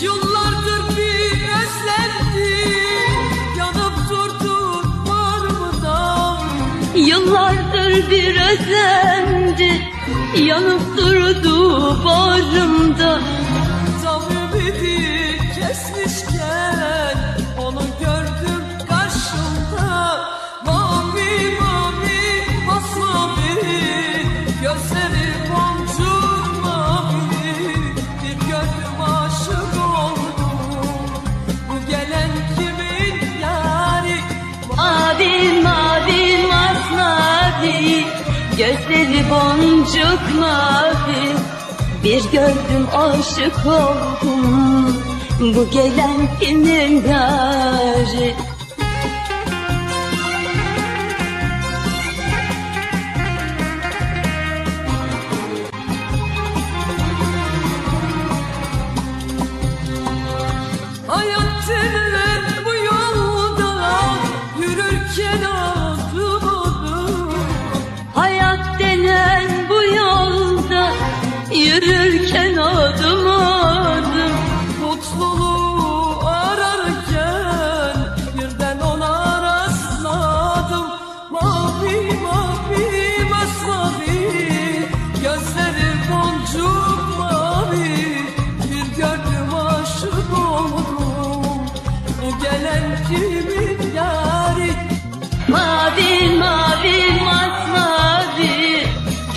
Yıllardır bir özlemdi Yanıp durdun var mı da Yıllardır bir özlemdi Yanıp durdu bağrımda Gözleri boncuk mavi Bir gördüm aşık oldum. Bu gelen kimin yari Yürürken adım adım Mutluluğu ararken birden ona rastladım. Mavi mavi masmavi gözleri boncuk mavi Bir gördüm aşık oldum. Bu gelen kimin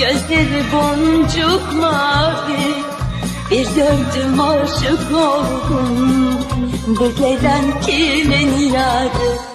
Gözleri boncuk mavi Bir gördüm aşık oldum. Bu gelen kimin yarı